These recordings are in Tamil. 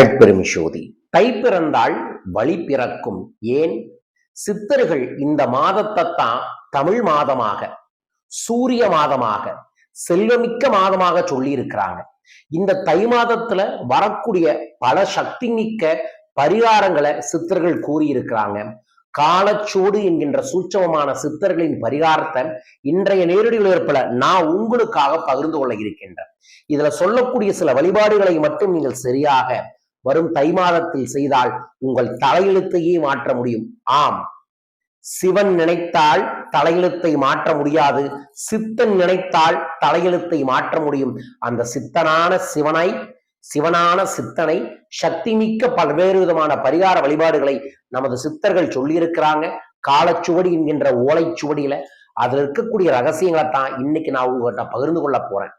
அருட்பெருமிஷோதி தை பிறந்தால் வழி பிறக்கும். ஏன்? சித்தர்கள் இந்த மாதத்தை தான் தமிழ் மாதமாக சூரிய மாதமாக செல்வமிக்க மாதமாக சொல்லி இருக்கிறாங்க இந்த தை மாதத்துல வரக்கூடிய பல சக்தி மிக்க பரிகாரங்களை சித்தர்கள் கூறியிருக்கிறாங்க. காலச்சூடு என்கின்ற சூட்சமமான சித்தர்களின் பரிகாரத்தை இன்றைய நேரடி உழைப்பில் நான் உங்களுக்காக பகிர்ந்து கொள்ள இருக்கின்றேன். இதுல சொல்லக்கூடிய சில வழிபாடுகளை மட்டும் நீங்கள் சரியாக வரும் தை மாதத்தில் செய்தால் உங்கள் தலையெழுத்தையே மாற்ற முடியும். ஆம். சிவன் நினைத்தால் தலையெழுத்தை மாற்ற முடியாது. சித்தன் நினைத்தால் தலையெழுத்தை மாற்ற முடியும். அந்த சித்தனான சிவனை சிவனான சித்தனை சக்தி மிக்க பல்வேறு விதமான பரிகார வழிபாடுகளை நமது சித்தர்கள் சொல்லியிருக்கிறாங்க. காலச்சுவடி என்கின்ற ஓலைச்சுவடியில அதுல இருக்கக்கூடிய ரகசியங்களை தான் இன்னைக்கு நான் உங்ககிட்ட பகிர்ந்து கொள்ள போறேன்.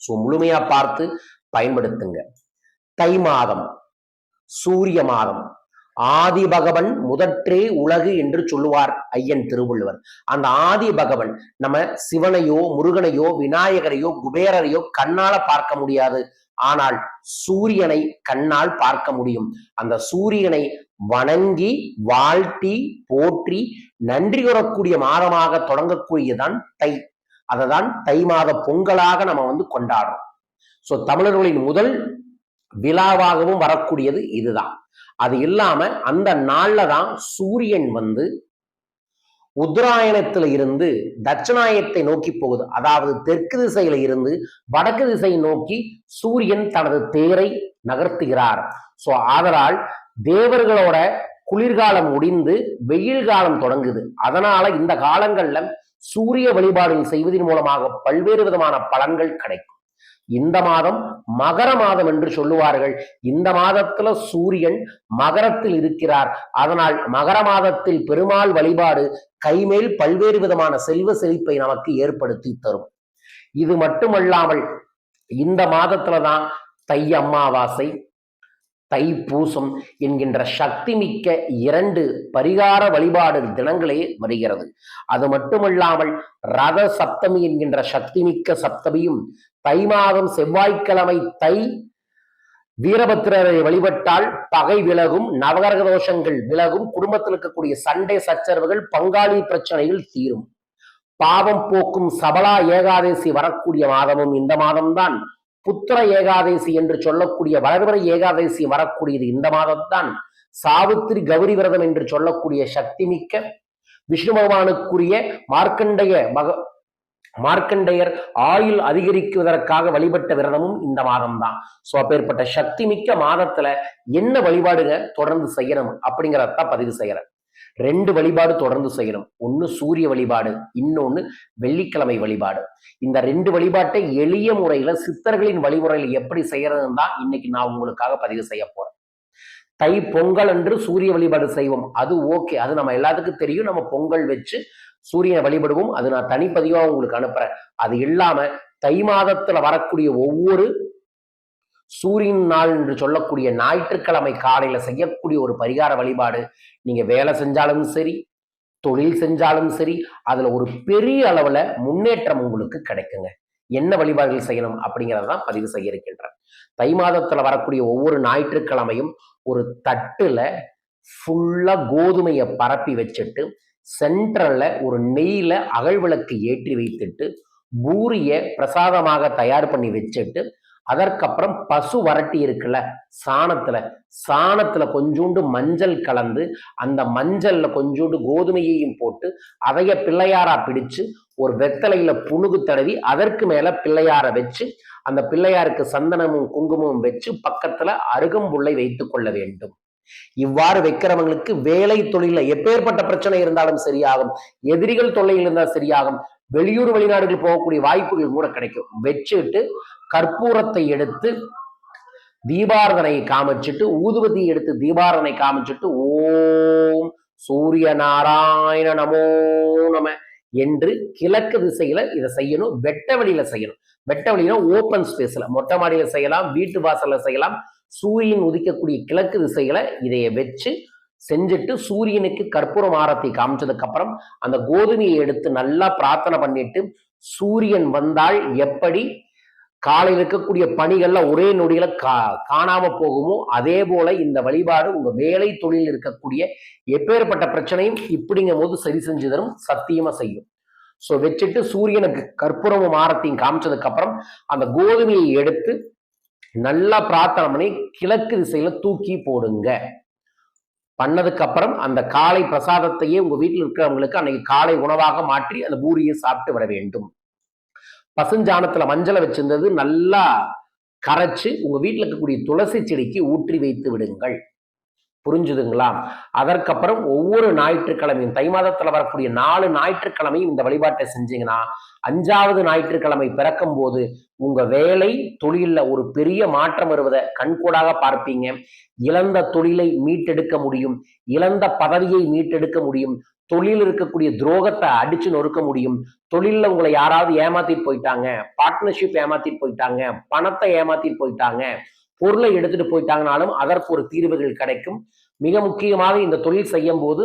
ஸோ முழுமையா பார்த்து பயன்படுத்துங்க. தை மாதம் சூரிய மாதம். ஆதி பகவன் முதற்றே உலகு என்று சொல்லுவார் ஐயன் திருவள்ளுவர். அந்த ஆதி பகவன் நம்ம சிவனையோ முருகனையோ விநாயகரையோ குபேரரையோ கண்ணால பார்க்க முடியாது. ஆனால் சூரியனை கண்ணால் பார்க்க முடியும். அந்த சூரியனை வணங்கி வாழ்த்தி போற்றி நன்றி கூறக்கூடிய மாதமாக தொடங்கக்கூடியதான் தை. அதை தை மாத பொங்கலாக நம்ம வந்து கொண்டாடுறோம். சோ தமிழர்களின் முதல் விழாவாகவும் வரக்கூடியது இதுதான். அது இல்லாம அந்த நாள்ல தான் சூரியன் வந்து உத்தராயணத்துல இருந்து தட்சணாயத்தை நோக்கி போகுது. அதாவது தெற்கு திசையில இருந்து வடக்கு திசையை நோக்கி சூரியன் தனது தேரை நகர்த்துகிறார். சோ ஆதலால் தேவர்களோட குளிர்காலம் முடிந்து வெயில் காலம் தொடங்குது. அதனால இந்த காலங்கள்ல சூரிய வழிபாடு செய்வதன் மூலமாக பல்வேறு விதமான பலன்கள் கிடைக்கும். இந்த மாதம் மகர மாதம் என்று சொல்லுவார்கள். இந்த மாதத்துல சூரியன் மகரத்தில் இருக்கிறார். அதனால் மகர மாதத்தில் பெருமாள் வழிபாடு கைமேல் பல்வேறு விதமான செல்வ செழிப்பை நமக்கு ஏற்படுத்தி தரும். இது மட்டுமல்லாமல் இந்த மாதத்துலதான் தை அமாவாசை தை பூசம் என்கின்ற சக்தி மிக்க இரண்டு பரிகார வழிபாடு தினங்களே வருகிறது. அது மட்டுமல்லாமல் ரத சப்தமி என்கின்ற சக்தி மிக்க சப்தமியும் தை மாதம் செவ்வாய்க்கிழமை தை வீரபத்திரரை வழிபட்டால் பகை விலகும் நவகரக தோஷங்கள் விலகும் குடும்பத்தில் இருக்கக்கூடிய சண்டை சச்சரவுகள் பங்காளி பிரச்சனைகள் தீரும். பாவம் போக்கும் சபலா ஏகாதேசி வரக்கூடிய மாதமும் இந்த மாதம்தான். புத்திர ஏகாதேசி என்று சொல்லக்கூடிய வளர்வரை ஏகாதேசி வரக்கூடியது இந்த மாதம்தான். சாவித்திரி கௌரி விரதம் என்று சொல்லக்கூடிய சக்தி மிக்க விஷ்ணு பகவானுக்குரிய மார்க்கண்டைய மக மார்க்கண்டையர் ஆயுள் அதிகரிக்குவதற்காக வழிபட்ட விரதமும் இந்த மாதம் தான் ஸோ அப்பேற்பட்ட சக்தி மிக்க மாதத்துல என்ன வழிபாடுங்க தொடர்ந்து செய்யணும் அப்படிங்கிறத பதிவு செய்யறேன். ரெண்டு வழிபாடு தொடர்ந்து செய்யணும். ஒன்னு சூரிய வழிபாடு இன்னொன்னு வெள்ளிக்கிழமை வழிபாடு. இந்த ரெண்டு வழிபாட்டை எளிய முறையில் சித்தர்களின் வழிமுறையில் எப்படி செய்யறதுன்னு தான் இன்னைக்கு நான் உங்களுக்காக பதிவு செய்ய போறேன். தை பொங்கல் என்று சூரிய வழிபாடு செய்வோம். அது ஓகே. அது நம்ம எல்லாத்துக்கும் தெரியும். நம்ம பொங்கல் வச்சு சூரியனை வழிபடுவோம். அது நான் தனிப்பதிவாக உங்களுக்கு அனுப்புறேன். அது இல்லாம தை மாதத்துல வரக்கூடிய ஒவ்வொரு சூரியன் நாள் என்று சொல்லக்கூடிய ஞாயிற்றுக்கிழமை காலையில செய்யக்கூடிய ஒரு பரிகார வழிபாடு. நீங்க வேலை செஞ்சாலும் சரி தொழில் செஞ்சாலும் சரி அதுல ஒரு பெரிய அளவுல முன்னேற்றம் உங்களுக்கு கிடைக்குங்க. என்ன வழிபாடுகள் செய்யணும் அப்படிங்கிறதான் பதிவு செய்ய இருக்கின்றேன். தை மாதத்துல வரக்கூடிய ஒவ்வொரு ஞாயிற்றுக்கிழமையும் ஒரு தட்டுல ஃபுல்லா கோதுமையை பரப்பி வச்சுட்டு சென்ட்ரல்ல ஒரு நெய்யில அகழ்விளக்கு ஏற்றி வைத்துட்டு பூரிய பிரசாதமாக தயார் பண்ணி வச்சுட்டு அதற்கப்புறம் பசு வரட்டி இருக்குல்ல சாணத்துல. சாணத்துல கொஞ்சோண்டு மஞ்சள் கலந்து அந்த மஞ்சள்ல கொஞ்சோண்டு கோதுமையையும் போட்டு அதைய பிள்ளையாரா பிடிச்சு ஒரு வெத்தலையில புணுகு தடவி அதற்கு மேல பிள்ளையார வச்சு அந்த பிள்ளையாருக்கு சந்தனமும் குங்குமமும் வச்சு பக்கத்துல அருகம்புள்ளை வைத்துக் கொள்ள வேண்டும். இவ்வாறு வைக்கிறவங்களுக்கு வேலை தொழில எப்பேற்பட்ட பிரச்சனை இருந்தாலும் சரியாகும். எதிரிகள் தொல்லையில் இருந்தால் சரியாகும். வெளியூர் வெளிநாடுகள் போகக்கூடிய வாய்ப்புகள் கூட கிடைக்கும். வச்சுட்டு கற்பூரத்தை எடுத்து தீபாரதனை காமிச்சிட்டு ஊதுபதி எடுத்து தீபாரதனை காமிச்சிட்டு ஓம் சூரிய நாராயண நமோ நம என்று கிழக்கு திசையில இதை செய்யணும் வெட்ட வழியில செய்யணும். வெட்ட வழியில ஓப்பன் ஸ்பேஸ்ல மொட்டை மாடியில செய்யலாம் வீட்டு வாசல்ல செய்யலாம். சூரியன் உதிக்கக்கூடிய கிழக்கு திசையில இதைய வச்சு செஞ்சுட்டு சூரியனுக்கு கற்பூரம் ஆரத்தி காமிச்சதுக்கு அப்புறம் அந்த கோதுமையை எடுத்து நல்லா பிரார்த்தனை பண்ணிட்டு சூரியன் வந்தால் எப்படி? காலையில் இருக்கக்கூடிய பணிகள்ல ஒரே நொடியில கா காணாம போகுமோ? அதே போல இந்த வழிபாடு உங்க வேலை தொழில் இருக்கக்கூடிய எப்பேற்பட்ட பிரச்சனையும் இப்படிங்கும் போது சரி செஞ்சு தரும் சத்தியமா செய்யும். ஸோ வச்சுட்டு சூரியனுக்கு கற்பூரமும் ஆரத்தையும் காமிச்சதுக்கு அப்புறம் அந்த கோதுமையை எடுத்து நல்லா பிரார்த்தனை பண்ணி கிழக்கு திசையில தூக்கி போடுங்க. பண்ணதுக்கு அப்புறம் அந்த காலை பிரசாதத்தையே உங்க வீட்டில் இருக்கிறவங்களுக்கு அன்னைக்கு காலை உணவாக மாற்றி அந்த பூரியை சாப்பிட்டு விட வேண்டும். பசுஞ்சாணத்துல மஞ்சளை வச்சிருந்தது நல்லா கரைச்சு உங்க வீட்டில் இருக்கக்கூடிய துளசி செடிக்கு ஊற்றி வைத்து விடுங்கள். புரிஞ்சுதுங்களா? அதற்கப்புறம் ஒவ்வொரு ஞாயிற்றுக்கிழமையும் தை மாதத்துல வரக்கூடிய நாலு ஞாயிற்றுக்கிழமையும் இந்த வழிபாட்டை செஞ்சீங்கன்னா அஞ்சாவது ஞாயிற்றுக்கிழமை பிறக்கும் போது உங்க வேலை தொழில்ல ஒரு பெரிய மாற்றம் வருவதை கண்கூடாக பார்ப்பீங்க. இழந்த தொழிலை மீட்டெடுக்க முடியும். இழந்த பதவியை மீட்டெடுக்க முடியும். தொழில் இருக்கக்கூடிய துரோகத்தை அடிச்சு நொறுக்க முடியும். தொழில்ல உங்களை யாராவது ஏமாத்திட்டு போயிட்டாங்க. பார்ட்னர்ஷிப் ஏமாத்திட்டு போயிட்டாங்க. பணத்தை ஏமாத்திட்டு போயிட்டாங்க. பொருளை எடுத்துட்டு போயிட்டாங்கனாலும் அதற்கு ஒரு தீர்வுகள் கிடைக்கும். மிக முக்கியமாக இந்த தொழில் செய்யும் போது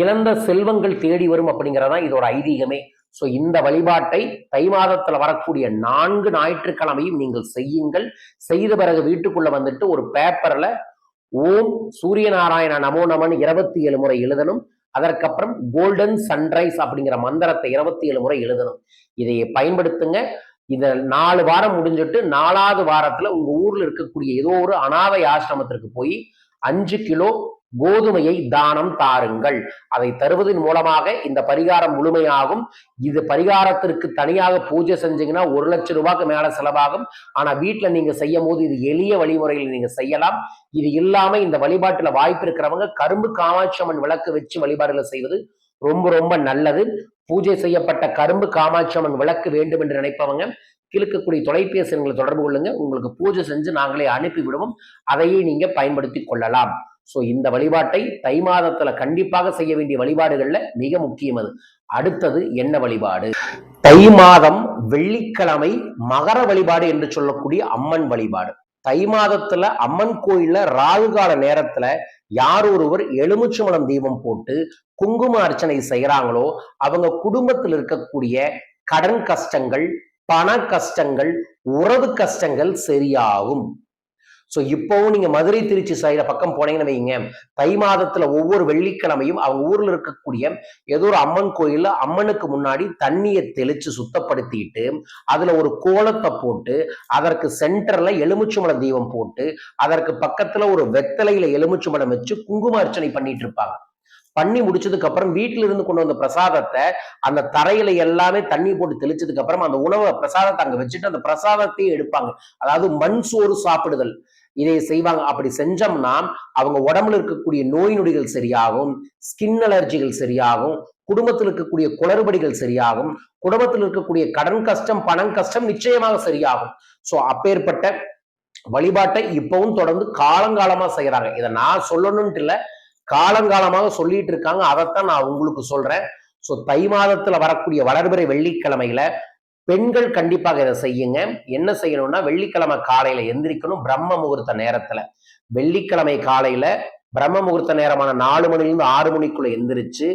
இழந்த செல்வங்கள் தேடி வரும் அப்படிங்கிறதா இதோட ஐதீகமே. ஸோ இந்த வழிபாட்டை தை மாதத்துல வரக்கூடிய நான்கு ஞாயிற்றுக்கிழமையும் நீங்கள் செய்யுங்கள். செய்த பிறகு வீட்டுக்குள்ள வந்துட்டு ஒரு பேப்பர்ல ஓம் சூரிய நாராயண நமோ நமன் இருபத்தி ஏழு முறை எழுதணும். அதற்கப்புறம் கோல்டன் சன்ரைஸ் அப்படிங்கிற மந்திரத்தை இருபத்தி ஏழு முறை எழுதணும். இதை பயன்படுத்துங்க. இதை நாலு வாரம் முடிஞ்சிட்டு நாலாவது வாரத்துல உங்க ஊர்ல இருக்கக்கூடிய ஏதோ ஒரு அனாதை ஆசிரமத்திற்கு போய் அஞ்சு கிலோ கோதுமையை தானம் தாருங்கள். அதை தருவதன் மூலமாக இந்த பரிகாரம் முழுமையாகும். இது பரிகாரத்திற்கு தனியாக பூஜை செஞ்சீங்கன்னா ஒரு லட்சம் ரூபாய்க்கு மேல செலவாகும். ஆனா வீட்டுல நீங்க செய்யும் போது இது எளிய வழிமுறையில் நீங்க செய்யலாம். இது இல்லாம இந்த வழிபாட்டுல வாய்ப்பு இருக்கிறவங்க கரும்பு காமாட்சி அம்மன் விளக்கு வச்சு வழிபாடுகளை செய்வது ரொம்ப ரொம்ப நல்லது. பூஜை செய்யப்பட்ட கரும்பு காமாட்சி அம்மன் விளக்கு வேண்டும் என்று நினைப்பவங்க கிழக்கக்கூடிய தொலைபேசி எங்களை தொடர்பு கொள்ளுங்க. உங்களுக்கு பூஜை செஞ்சு நாங்களே அனுப்பி விடுவோம். அதையே நீங்க பயன்படுத்தி கொள்ளலாம். ஸோ இந்த வழிபாட்டை தை மாதத்துல கண்டிப்பாக செய்ய வேண்டிய வழிபாடுகள்ல மிக முக்கியம் அது. அடுத்தது என்ன வழிபாடு? தை மாதம் வெள்ளிக்கிழமை மகர வழிபாடு என்று சொல்லக்கூடிய அம்மன் வழிபாடு. தை மாதத்துல அம்மன் கோயில்ல ராகு கால நேரத்துல யார் ஒருவர் எலுமிச்சம்பழம் தீபம் போட்டு குங்கும அர்ச்சனை செய்யறாங்களோ அவங்க குடும்பத்தில் இருக்கக்கூடிய கடன் கஷ்டங்கள் பண கஷ்டங்கள் உறவு கஷ்டங்கள் சரியாகும். ஸோ இப்போவும் நீங்க மதுரை திருச்சி சைட பக்கம் போனீங்கன்னு வைங்க. தை மாதத்துல ஒவ்வொரு வெள்ளிக்கிழமையும் அவங்க ஊர்ல இருக்கக்கூடிய ஏதோ ஒரு அம்மன் கோயில்ல அம்மனுக்கு முன்னாடி தண்ணியை தெளிச்சு சுத்தப்படுத்திட்டு அதுல ஒரு கோலத்தை போட்டு அதற்கு சென்டர்ல எலுமிச்சுமலை தீபம் போட்டு அதற்கு பக்கத்துல ஒரு வெத்தலையில எலுமிச்சம்பழம் வச்சு குங்கும அர்ச்சனை பண்ணிட்டு இருப்பாங்க. பண்ணி முடிச்சதுக்கு அப்புறம் வீட்டில இருந்து கொண்டு வந்த பிரசாதத்தை அந்த தரையில எல்லாமே தண்ணி போட்டு தெளிச்சதுக்கு அப்புறம் அந்த உணவை பிரசாதத்தை அங்க வச்சுட்டு அந்த பிரசாதத்தையும் எடுப்பாங்க. அதாவது மண் சோறு சாப்பிடுதல். இதை செய்வாங்க. அப்படி செஞ்சோம்னா அவங்க உடம்புல இருக்கக்கூடிய நோய் நொடிகள் சரியாகும் ஸ்கின் அலர்ஜிகள் சரியாகும் குடும்பத்தில் இருக்கக்கூடிய குளறுபடிகள் சரியாகும் குடும்பத்தில் இருக்கக்கூடிய கடன் கஷ்டம் பணம் கஷ்டம் நிச்சயமாக சரியாகும். சோ அப்பேற்பட்ட வழிபாட்டை இப்பவும் தொடர்ந்து காலங்காலமா செய்யறாங்க இதை நான் சொல்லணும்ட்டு இல்ல காலங்காலமாக சொல்லிட்டு இருக்காங்க. அதைத்தான் நான் உங்களுக்கு சொல்றேன். ஸோ தை மாதத்துல வரக்கூடிய வளர்பிறை வெள்ளிக்கிழமையில பெண்கள் கண்டிப்பாக இதை செய்யுங்க. என்ன செய்யணும்னா வெள்ளிக்கிழமை காலையில எந்திரிக்கணும் பிரம்ம முகூர்த்த நேரத்துல. வெள்ளிக்கிழமை காலையில பிரம்ம முகூர்த்த நேரமான நாலு மணிலிருந்து ஆறு மணிக்குள்ள எந்திரிச்சு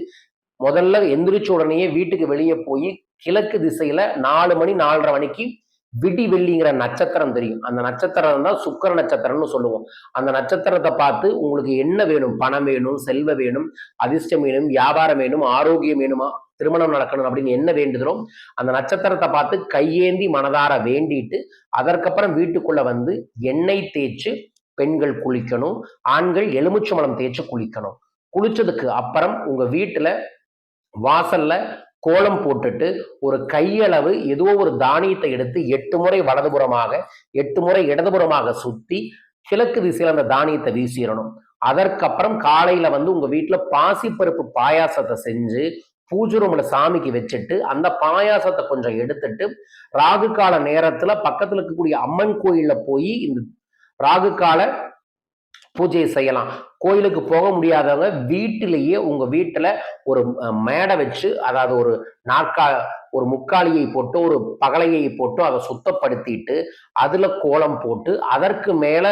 முதல்ல எந்திரிச்ச உடனேயே வீட்டுக்கு வெளியே போய் கிழக்கு திசையில நாலு மணி நாலரை மணிக்கு விடி வெள்ளிங்கிற நட்சத்திரம் தெரியும். அந்த நட்சத்திரம் தான் சுக்கர நட்சத்திரம்னு சொல்லுவோம். அந்த நட்சத்திரத்தை பார்த்து உங்களுக்கு என்ன வேணும்? பணம் வேணும் செல்வ வேணும் அதிர்ஷ்டம் வேணும் வியாபாரம் வேணும் ஆரோக்கியம் வேணுமா? திருமணம் நடக்கணும் அப்படின்னு என்ன வேண்டுதலோ அந்த நட்சத்திரத்தை பார்த்து கையேந்தி மனதார வேண்டிட்டு அதற்கப்புறம் வீட்டுக்குள்ள வந்து எண்ணெய் தேய்ச்சு பெண்கள் குளிக்கணும் ஆண்கள் எலுமிச்சம்பழம் தேய்ச்சு குளிக்கணும். குளிச்சதுக்கு அப்புறம் உங்க வீட்டுல வாசல்ல கோலம் போட்டுட்டு ஒரு கையளவு ஏதோ ஒரு தானியத்தை எடுத்து எட்டு முறை வலதுபுறமாக எட்டு முறை இடதுபுறமாக சுத்தி கிழக்கு திசையில் அந்த தானியத்தை வீசிடணும். அதற்கப்புறம் காலையில வந்து உங்க வீட்டுல பாசிப்பருப்பு பாயாசத்தை செஞ்சு பூஜை ரூம்ல சாமிக்கு வச்சுட்டு அந்த பாயாசத்தை கொஞ்சம் எடுத்துட்டு ராகு கால நேரத்துல பக்கத்துல இருக்கக்கூடிய அம்மன் கோயில்ல போய் இந்த ராகு கால பூஜையை செய்யலாம். கோயிலுக்கு போக முடியாதவங்க வீட்டிலேயே உங்கள் வீட்டில் ஒரு மேடை வச்சு அதாவது ஒரு நாற்கா ஒரு முக்காலியை போட்டு ஒரு பகலையை போட்டு அதை சுத்தப்படுத்திட்டு அதுல கோலம் போட்டு அதற்கு மேல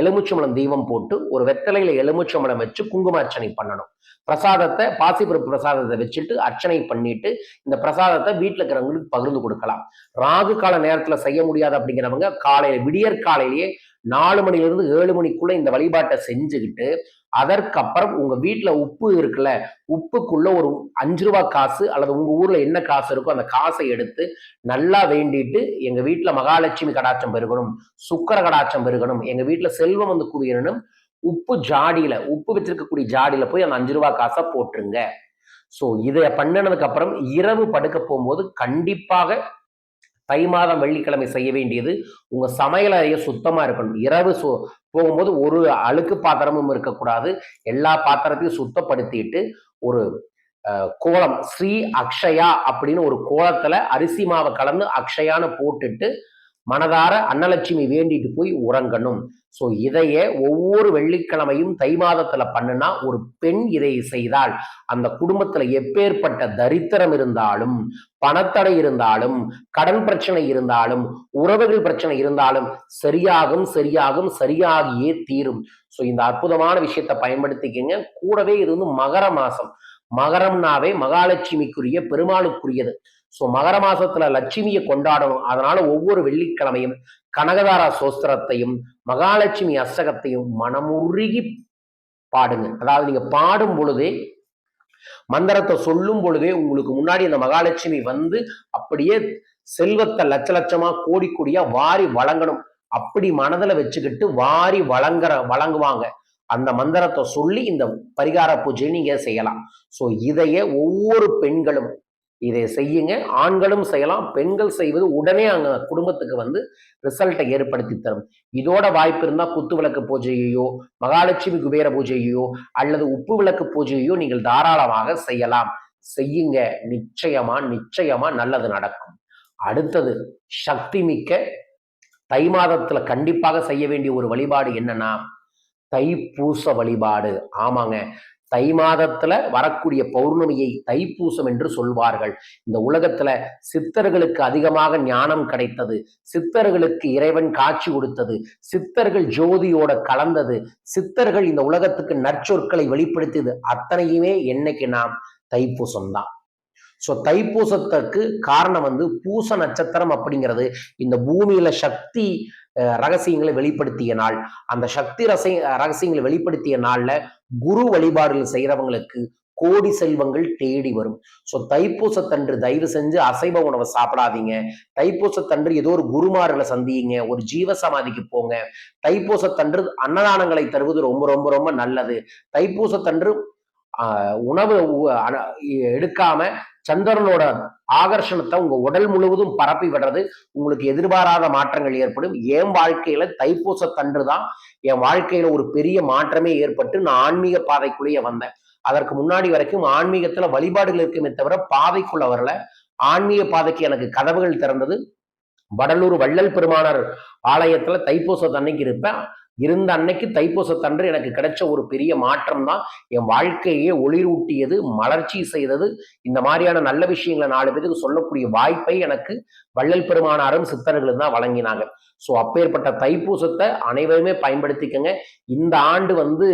எலுமிச்சம்பழம் தீபம் போட்டு ஒரு வெத்தலையில எலுமிச்சம்பழம் வச்சு குங்குமார்ச்சனை பண்ணணும். பிரசாதத்தை பாசிப்பருப்பு பிரசாதத்தை வச்சுட்டு அர்ச்சனை பண்ணிட்டு இந்த பிரசாதத்தை வீட்டில் இருக்கிறவங்களுக்கு பகிர்ந்து கொடுக்கலாம். ராகு கால நேரத்துல செய்ய முடியாது அப்படிங்கிறவங்க காலையில விடியற் காலையிலேயே நாலு மணிலிருந்து ஏழு மணிக்குள்ள இந்த வழிபாட்டை செஞ்சுக்கிட்டு அதற்கப்புறம் உங்கள் வீட்டில் உப்பு இருக்குல்ல உப்புக்குள்ள ஒரு அஞ்சு ரூபா காசு அல்லது உங்கள் ஊரில் என்ன காசு இருக்கோ அந்த காசை எடுத்து நல்லா வேண்டிட்டு எங்கள் வீட்டில் மகாலட்சுமி கடாச்சம் பெருகணும் சுக்கர கடாச்சம் பெருகணும் எங்கள் வீட்டில் செல்வம் வந்து குவியணும் உப்பு ஜாடியில் உப்பு வச்சிருக்கக்கூடிய ஜாடியில் போய் அந்த அஞ்சு ரூபா காசை போட்டுருங்க. ஸோ இதை பண்ணினதுக்கு அப்புறம் இரவு படுக்க போகும்போது கண்டிப்பாக தை மாதம் வெள்ளிக்கிழமை செய்ய வேண்டியது. உங்க சமையல் அறைய சுத்தமா இருக்கணும். இரவு சு போகும்போது ஒரு அழுக்கு பாத்திரமும் இருக்கக்கூடாது. எல்லா பாத்திரத்தையும் சுத்தப்படுத்திட்டு ஒரு கோலம் ஸ்ரீ அக்ஷயா அப்படின்னு ஒரு கோலத்துல அரிசி மாவை கலந்து அக்ஷயான்னு போட்டுட்டு மனதார அன்னலட்சுமி வேண்டிட்டு போய் உறங்கணும். ஸோ இதைய ஒவ்வொரு வெள்ளிக்கிழமையும் தை மாதத்துல பண்ணுனா ஒரு பெண் இதை செய்தால் அந்த குடும்பத்துல எப்பேற்பட்ட தரித்திரம் இருந்தாலும் பணத்தடை இருந்தாலும் கடன் பிரச்சனை இருந்தாலும் உறவுகள் பிரச்சனை இருந்தாலும் சரியாகும் சரியாகும் சரியாகியே தீரும். ஸோ இந்த அற்புதமான விஷயத்தை பயன்படுத்திக்கங்க. கூடவே இது வந்து மகர மாசம். மகரம்னாவே மகாலட்சுமிக்குரிய பெருமாளுக்குரியது. ஸோ மகர மாசத்துல லட்சுமியை கொண்டாடணும். அதனால ஒவ்வொரு வெள்ளிக்கிழமையும் கனகதாரா சோஸ்திரத்தையும் மகாலட்சுமி அசகத்தையும் மனமுருகி பாடுங்க. அதாவது நீங்க பாடும் பொழுதே மந்திரத்தை சொல்லும் பொழுதே உங்களுக்கு முன்னாடி அந்த மகாலட்சுமி வந்து அப்படியே செல்வத்தை லட்ச லட்சமா கோடி கோடியா வாரி வழங்கணும். அப்படி மனதில் வச்சுக்கிட்டு வாரி வழங்குற வழங்குவாங்க. அந்த மந்திரத்தை சொல்லி இந்த பரிகார பூஜையை நீங்க செய்யலாம். ஸோ இதைய ஒவ்வொரு பெண்களும் இதை செய்யுங்க. ஆண்களும் செய்யலாம் பெண்கள் செய்வது உடனே அங்க குடும்பத்துக்கு வந்து ரிசல்ட்டை ஏற்படுத்தி தரும். இதோட வாய்ப்பு இருந்தால் குத்து விளக்கு பூஜையையோ மகாலட்சுமி குபேர பூஜையையோ அல்லது உப்பு விளக்கு பூஜையையோ நீங்கள் தாராளமாக செய்யலாம். செய்யுங்க. நிச்சயமா நிச்சயமா நல்லது நடக்கும். அடுத்தது சக்தி மிக்க தை மாதத்துல கண்டிப்பாக செய்ய வேண்டிய ஒரு வழிபாடு என்னன்னா தைப்பூச வழிபாடு. ஆமாங்க. தை மாதத்துல வரக்கூடிய பௌர்ணமியை தைப்பூசம் என்று சொல்வார்கள். இந்த உலகத்துல சித்தர்களுக்கு அதிகமாக ஞானம் கிடைத்தது. சித்தர்களுக்கு இறைவன் காட்சி கொடுத்தது. சித்தர்கள் ஜோதியோட கலந்தது. சித்தர்கள் இந்த உலகத்துக்கு நற்சொற்களை வெளிப்படுத்தியது. அத்தனையுமே என்னைக்கு நாம் தைப்பூசம் தான். ஸோ தைப்பூசத்துக்கு காரணம் வந்து பூச நட்சத்திரம் அப்படிங்கிறது. இந்த பூமியில சக்தி ரகசியங்களை வெளிப்படுத்திய நாள். அந்த சக்தி ரச ரகசியங்களை வெளிப்படுத்திய நாள்ல குரு வழிபாடுகள் செய்யறவங்களுக்கு கோடி செல்வங்கள் தேடி வரும். ஸோ தைப்பூசத்தன்று தயவு செஞ்சு அசைவ உணவை சாப்பிடாதீங்க. தைப்பூசத்தன்று ஏதோ ஒரு குருமார்களை சந்தியுங்க ஒரு ஜீவ சமாதிக்கு போங்க. தைப்பூசத்தன்று அன்னதானங்களை தருவது ரொம்ப ரொம்ப ரொம்ப நல்லது. தைப்பூசத்தன்று உணவு எடுக்காம சந்திரனோட ஆகர்ஷணத்தை உங்க உடல் முழுவதும் பரப்பி விடுறது உங்களுக்கு எதிர்பாராத மாற்றங்கள் ஏற்படும். என் வாழ்க்கையில தைப்பூசத்தன்று தான் என் வாழ்க்கையில ஒரு பெரிய மாற்றமே ஏற்பட்டு நான் ஆன்மீக பாதைக்குள்ளேயே வந்தேன். அதற்கு முன்னாடி வரைக்கும் ஆன்மீகத்துல வழிபாடுகள் இருக்குமே தவிர பாதைக்குள்ள வரல. ஆன்மீக பாதைக்கு எனக்கு கதவுகள் திறந்தது. வடலூர் வள்ளல் பெருமானார் ஆலயத்துல தைப்பூச தன்னைக்கு இருப்பேன். இருந்த அன்னைக்கு தைப்பூசத்தன்று எனக்கு கிடைச்ச ஒரு பெரிய மாற்றம் தான் என் வாழ்க்கையே ஒளிரூட்டியது மலர்ச்சி செய்தது. இந்த மாதிரியான நல்ல விஷயங்களை நாலு பேருக்கு சொல்லக்கூடிய வாய்ப்பை எனக்கு வள்ளல் பெருமானாரும் சித்தர்களும் தான் வழங்கினாங்க. ஸோ அப்பேற்பட்ட தைப்பூசத்தை அனைவருமே பயன்படுத்திக்கங்க. இந்த ஆண்டு வந்து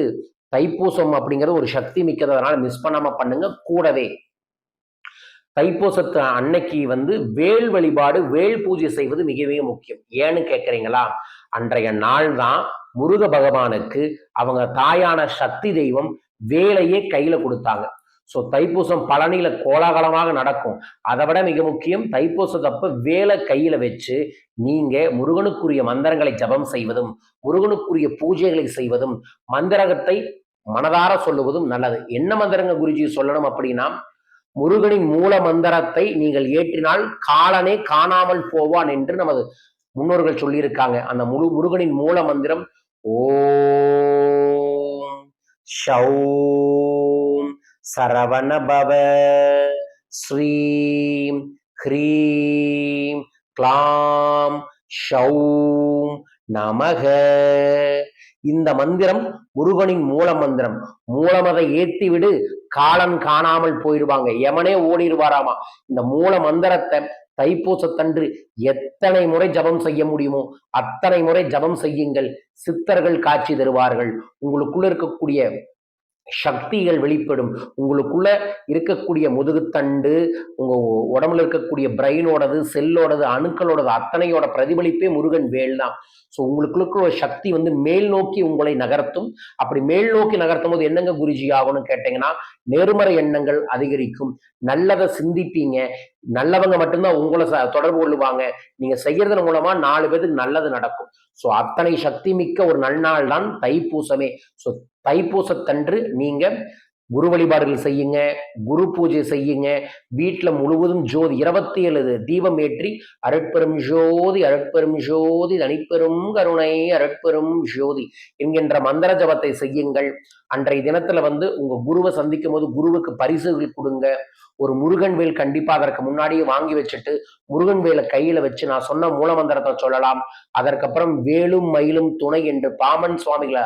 தைப்பூசம் அப்படிங்கிறது ஒரு சக்தி மிக்கதனால மிஸ் பண்ணாம பண்ணுங்க. கூடவே தைப்பூசத்து அன்னைக்கு வந்து வேல் வழிபாடு வேல் பூஜை செய்வது மிகவே முக்கியம். ஏன்னு கேட்குறீங்களா அன்றைய நாள் தான் முருக பகவானுக்கு அவங்க தாயான சக்தி தெய்வம் வேலையே கையில கொடுத்தாங்க. ஸோ தைப்பூசம் பழனியில கோலாகலமாக நடக்கும். அதை விட மிக முக்கியம் தைப்பூசத்தப்ப வேலை கையில வச்சு நீங்க முருகனுக்குரிய மந்திரங்களை ஜபம் செய்வதும் முருகனுக்குரிய பூஜைகளை செய்வதும் மந்திரகத்தை மனதார சொல்லுவதும் நல்லது. என்ன மந்திரங்க குருஜி சொல்லணும் அப்படின்னா முருகனின் மூல மந்திரத்தை நீங்கள் ஏற்றினால் காலனே காணாமல் போவான் என்று நமது முன்னோர்கள் சொல்லியிருக்காங்க. அந்த முழு முருகனின் மூல மந்திரம் ஓம் ஷௌம் சரவணபவ ஸ்ரீம் ஹ்ரீம் கிளாம் ஷௌம் நமக. இந்த மந்திரம் முருகனின் மூல மந்திரம். மூலமதை ஏத்தி விடு காலன் காணாமல் போயிடுவாங்க. எமனே ஓடிடுவாராமா? இந்த மூல மந்திரத்தை தைப்பூசத்தன்று எத்தனை முறை ஜபம் செய்ய முடியுமோ அத்தனை முறை ஜபம் செய்யுங்கள். சித்தர்கள் காட்சி தருவார்கள். உங்களுக்குள்ள இருக்கக்கூடிய சக்திகள் வெளிப்படும். உங்களுக்குள்ள இருக்கக்கூடிய முதுகுத்தண்டு உங்க உடம்புல இருக்கக்கூடிய பிரெயினோடது செல்லோடது அணுக்களோடது அத்தனையோட பிரதிபலிப்பே முருகன் வேல் தான். ஸோ உங்களுக்குள்ள ஒரு சக்தி வந்து மேல் நோக்கி உங்களை நகர்த்தும். அப்படி மேல் நோக்கி நகர்த்தும் போது என்னங்க குருஜி ஆகும்னு கேட்டீங்கன்னா நேர்மறை எண்ணங்கள் அதிகரிக்கும். நல்லதை சிந்திப்பீங்க. நல்லவங்க மட்டும்தான் உங்களை ச- தொடர்பு கொள்ளுவாங்க. நீங்க செய்யறதன் மூலமா நாலு பேருக்கு நல்லது நடக்கும். ஸோ அத்தனை சக்தி மிக்க ஒரு நன்னாள் தான் தைப்பூசமே. ஸோ தைப்பூசத்தன்று நீங்க குரு வழிபாடுகள் செய்யுங்க குரு பூஜை செய்யுங்க. வீட்டில் முழுவதும் ஜோதி இருபத்தி ஏழு தீபம் ஏற்றி அருட்பெரும் ஜோதி அருட்பெரும் ஜோதி தனிப்பெரும் கருணை அருட்பெரும் ஜோதி என்கின்ற மந்திர ஜபத்தை செய்யுங்கள். அன்றைய தினத்துல வந்து உங்க குருவை சந்திக்கும் போது குருவுக்கு பரிசுகள் கொடுங்க. ஒரு முருகன் வேல் கண்டிப்பாக அதற்கு முன்னாடியே வாங்கி வச்சுட்டு முருகன் வேலை கையில வச்சு நான் சொன்ன மூலமந்திரத்தை சொல்லலாம். அதற்கப்புறம் வேலும் மயிலும் துணை என்று பாமன் சுவாமிகளை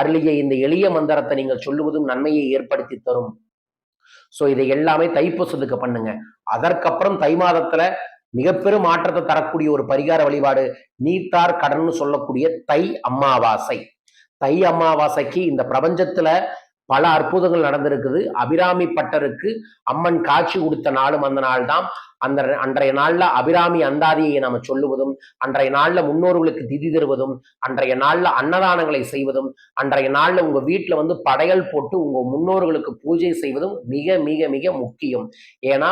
அருளிய இந்த எளிய மந்திரத்தை நீங்கள் சொல்லுவதும் நன்மையை ஏற்படுத்தி தரும். ஸோ இதை எல்லாமே தைப்பூசத்துக்கு பண்ணுங்க. அதற்கப்புறம் தை மாதத்துல மிகப்பெரும் மாற்றத்தை தரக்கூடிய ஒரு பரிகார வழிபாடு நீத்தார் கடன் சொல்லக்கூடிய தை அமாவாசை. தை அமாவாசைக்கு இந்த பிரபஞ்சத்துல பல அற்புதங்கள் நடந்திருக்குது. அபிராமி பட்டருக்கு அம்மன் காட்சி கொடுத்த நாளும் அந்த நாள் தான் அந்த அன்றைய நாள்ல அபிராமி அந்தாதியை நாம சொல்லுவதும் அன்றைய நாள்ல முன்னோர்களுக்கு திதி தருவதும் அன்றைய நாள்ல அன்னதானங்களை செய்வதும் அன்றைய நாள்ல உங்க வீட்டுல வந்து படையல் போட்டு உங்க முன்னோர்களுக்கு பூஜை செய்வதும் மிக மிக மிக முக்கியம். ஏன்னா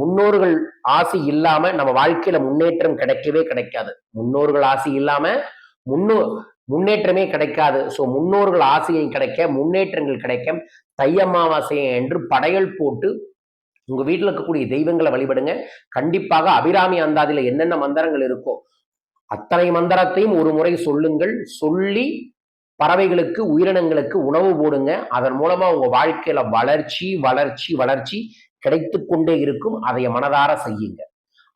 முன்னோர்கள் ஆசை இல்லாம நம்ம வாழ்க்கையில முன்னேற்றம் கிடைக்கவே கிடைக்காது. முன்னோர்கள் ஆசை இல்லாம முன்னோ முன்னேற்றமே கிடைக்காது. ஸோ முன்னோர்கள் ஆசையை கிடைக்க முன்னேற்றங்கள் கிடைக்க தை அமாவாசை என்று படையல் போட்டு உங்க வீட்டில் இருக்கக்கூடிய தெய்வங்களை வழிபடுங்க. கண்டிப்பாக அபிராமி அந்தாதியில என்னென்ன மந்திரங்கள் இருக்கோ அத்தனை மந்திரத்தையும் ஒரு முறை சொல்லுங்கள். சொல்லி பறவைகளுக்கு உயிரினங்களுக்கு உணவு போடுங்க. அதன் மூலமா உங்க வாழ்க்கையில வளர்ச்சி வளர்ச்சி வளர்ச்சி கிடைத்து கொண்டே இருக்கும். அதை மனதார செய்யுங்க.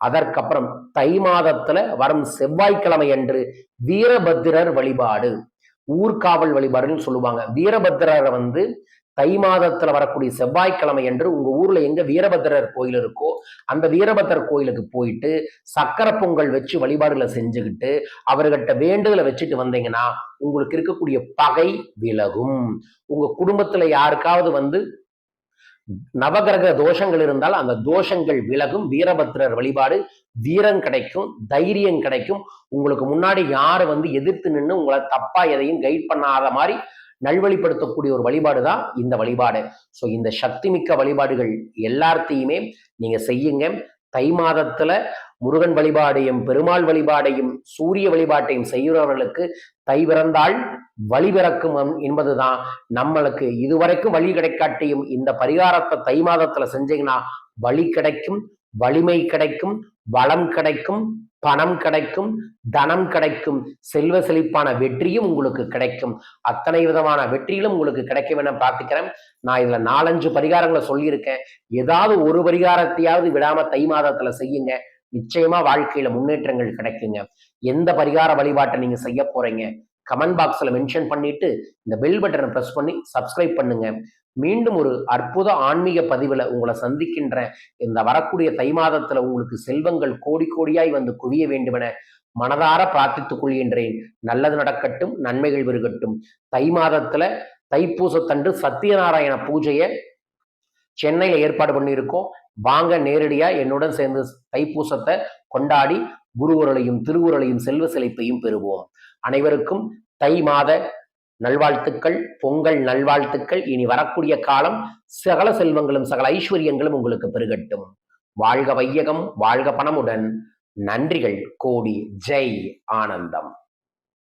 அதற்கப்புறம் தை மாதத்துல வரும் செவ்வாய்க்கிழமை அன்று வீரபத்திரர் வழிபாடு. ஊர்காவல் வழிபாடுன்னு சொல்லுவாங்க. வீரபத்திரரை வந்து தை மாதத்துல வரக்கூடிய செவ்வாய்க்கிழமை என்று உங்க ஊர்ல எங்க வீரபத்திரர் கோயில் இருக்கோ அந்த வீரபத்திரர் கோயிலுக்கு போயிட்டு சக்கரை பொங்கல் வச்சு வழிபாடுகளை செஞ்சுக்கிட்டு அவர்கிட்ட வேண்டுதலை வச்சுட்டு வந்தீங்கன்னா உங்களுக்கு இருக்கக்கூடிய பகை விலகும். உங்க குடும்பத்துல யாருக்காவது வந்து நவகிரக தோஷங்கள் இருந்தால் அந்த தோஷங்கள் விலகும். வீரபத்திரர் வழிபாடு வீரம் கிடைக்கும் தைரியம் கிடைக்கும். உங்களுக்கு முன்னாடி யார் வந்து எதிர்த்து நின்று உங்களை தப்பா எதையும் கைட் பண்ணாத மாதிரி நல்வழிப்படுத்தக்கூடிய ஒரு வழிபாடு தான் இந்த வழிபாடு. ஸோ இந்த சக்தி மிக்க வழிபாடுகள் எல்லாத்தையுமே நீங்க செய்யுங்க. தை மாதத்துல முருகன் வழிபாடையும் பெருமாள் வழிபாடையும் சூரிய வழிபாட்டையும் செய்கிறவர்களுக்கு தை பிறந்தால் வழி பிறக்கும் என்பதுதான். நம்மளுக்கு இதுவரைக்கும் வழி கிடைக்காட்டியும் இந்த பரிகாரத்தை தை மாதத்துல செஞ்சீங்கன்னா வழி கிடைக்கும் வலிமை கிடைக்கும் வளம் கிடைக்கும் பணம் கிடைக்கும் தனம் கிடைக்கும் செல்வ செழிப்பான வெற்றியும் உங்களுக்கு கிடைக்கும். அத்தனை விதமான வெற்றியிலும் உங்களுக்கு கிடைக்கும் என பார்த்துக்கிறேன் நான் இதுல நாலஞ்சு பரிகாரங்களை சொல்லியிருக்கேன். ஏதாவது ஒரு பரிகாரத்தையாவது விடாம தை மாதத்துல செய்யுங்க. நிச்சயமா வாழ்க்கையில முன்னேற்றங்கள் கிடைக்குங்க. எந்த பரிகார வழிபாட்டை நீங்க செய்ய போறீங்க? கமெண்ட் பாக்ஸ்ல மென்ஷன் பண்ணிட்டு இந்த பெல் பட்டனை பிரஸ் பண்ணி சப்ஸ்கிரைப் பண்ணுங்க. மீண்டும் ஒரு அற்புத ஆன்மீக பதிவுல உங்களை சந்திக்கின்ற இந்த வரக்கூடிய தை மாதத்துல உங்களுக்கு செல்வங்கள் கோடி கோடியாய் வந்து குவிய வேண்டுமென மனதார பிரார்த்தித்துக் கொள்கின்றேன். நல்லது நடக்கட்டும் நன்மைகள் பெருகட்டும். தை மாதத்துல தைப்பூசத்தன்று சத்யநாராயண பூஜையை சென்னையில் ஏற்பாடு பண்ணியிருக்கோம். வாங்க நேரடியா என்னுடன் சேர்ந்து தைப்பூசத்தை கொண்டாடி குருவுரலையும் திருவுரலையும் செல்வ செழிப்பையும் பெறுவோம். அனைவருக்கும் தை மாத நல்வாழ்த்துக்கள் பொங்கல் நல்வாழ்த்துக்கள். இனி வரக்கூடிய காலம் சகல செல்வங்களும் சகல ஐஸ்வர்யங்களும் உங்களுக்கு பெருகட்டும். வாழ்க வையகம் வாழ்க பணமுடன். நன்றிகள். கோடி ஜெய் ஆனந்தம்.